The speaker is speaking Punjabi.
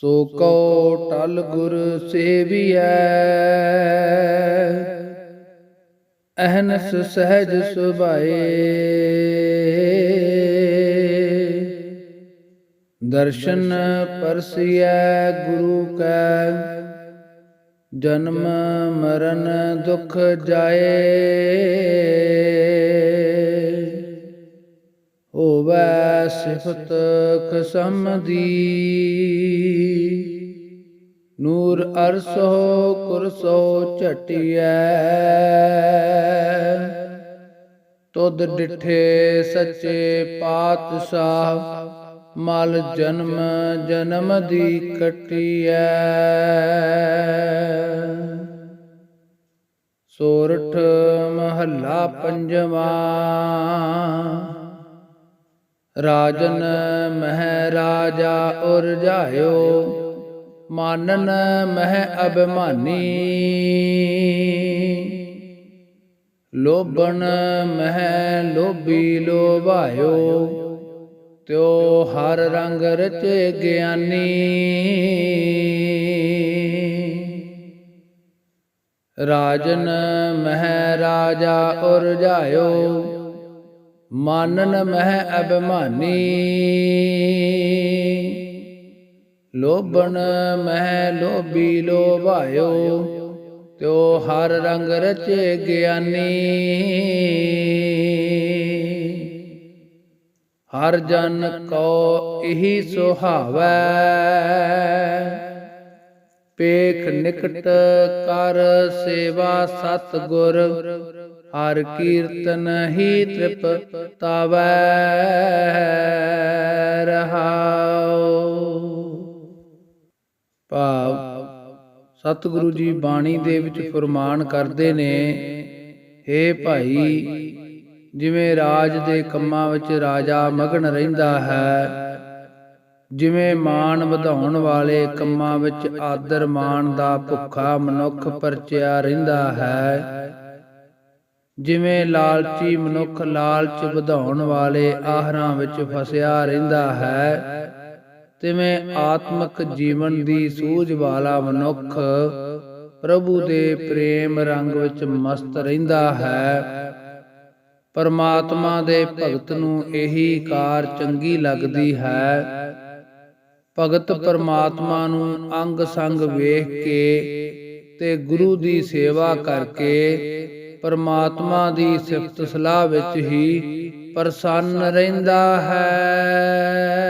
ਸੋ ਕਉ ਟਲ ਗੁਰ ਸੇਵੀਐ। ਅਹਨਸ ਸਹਿਜ ਸੁਭਾਏ। ਦਰਸ਼ਨ ਪਰਸਿਐ ਗੁਰੂ ਕੈ। ਜਨਮ ਮਰਨ ਦੁਖ ਜਾਏ। ਹੋਵੈ ਸਿਫਤ ਖਸਮ ਦੀ ਨੂਰ ਅਰਸੋ, ਕੁਰਸੋ ਝਟਿਐ। ਤੁਧ ਡਿਠੇ ਸੱਚੇ ਪਾਤਸ਼ਾਹ, ਮਲ ਜਨਮ ਜਨਮ ਦੀ ਕਟਿਐ। ਸੋਰਠ ਮਹੱਲਾ ਪੰਜਵਾ। ਰਾਜਨ ਮਹਿ ਰਾਜਾ ਉਰਜਾਇਓ ਮਾਨਨ ਮਹਿ ਅਭਿਮਾਨੀ। ਲੋਭਨ ਮਹਿ ਲੋਭੀ ਲੋਭਾਇਓ, ਤਿਉ ਹਰ ਰੰਗ ਰਚੇ ਗਿਆਨੀ। ਰਾਜਨ ਮਹਿ ਰਾਜਾ ਉਰਜਾਇਓ ਮਾਨਨ ਮਹਿ ਅਭਿਮਾਨੀ। ਲੋਭਣ ਮਹਿ ਲੋਭੀ ਲੋਭਾਇਓ, ਤਿਉ ਹਰ ਰੰਗ ਰਚੇ ਗਿਆਨੀ। ਹਰ ਜਨ ਕੋ ਇਹੀ ਸੁਹਾਵੈ। ਪੇਖ ਨਿਕਟ ਕਰ ਸੇਵਾ ਸਤ ਗੁਰ ਹਰ ਕੀਰਤਨ ਹੀ ਤ੍ਰਿਪ ਤਾਵੈ ਰਹਾਉ। ਭਾਵ ਸਤਿਗੁਰੂ ਜੀ ਬਾਣੀ ਦੇ ਵਿੱਚ ਫਰਮਾਨ ਕਰਦੇ ਨੇ हे ਭਾਈ, ਜਿਵੇਂ ਰਾਜ ਦੇ ਕੰਮਾਂ ਵਿੱਚ ਰਾਜਾ ਮਗਨ ਰਹਿੰਦਾ ਹੈ, ਜਿਵੇਂ ਮਾਣ ਵਧਾਉਣ ਵਾਲੇ ਕੰਮਾਂ ਵਿੱਚ ਆਦਰ ਮਾਣ ਦਾ ਭੁੱਖਾ ਮਨੁੱਖ ਪਰਚਿਆ ਰਹਿੰਦਾ ਹੈ ਜਿਵੇਂ ਲਾਲਚੀ ਮਨੁੱਖ ਲਾਲਚ ਵਧਾਉਣ ਵਾਲੇ ਆਹਰਾਂ ਵਿੱਚ ਫਸਿਆ ਰਹਿੰਦਾ ਹੈ, ਤਿਵੇਂ ਆਤਮਿਕ ਜੀਵਨ ਦੀ ਸੂਝ ਵਾਲਾ ਮਨੁੱਖ ਪ੍ਰਭੂ ਦੇ ਪ੍ਰੇਮ ਰੰਗ ਵਿੱਚ ਮਸਤ ਰਹਿੰਦਾ ਹੈ। ਪਰਮਾਤਮਾ ਦੇ ਭਗਤ ਨੂੰ ਇਹੀ ਕਾਰ ਚੰਗੀ ਲੱਗਦੀ ਹੈ। ਭਗਤ ਪਰਮਾਤਮਾ ਨੂੰ ਅੰਗ ਸੰਗ ਵੇਖ ਕੇ ਤੇ ਗੁਰੂ ਦੀ ਸੇਵਾ ਕਰਕੇ ਪਰਮਾਤਮਾ ਦੀ ਸਿਫਤ ਸਲਾਹ ਵਿੱਚ ਹੀ ਪ੍ਰਸੰਨ ਰਹਿੰਦਾ ਹੈ।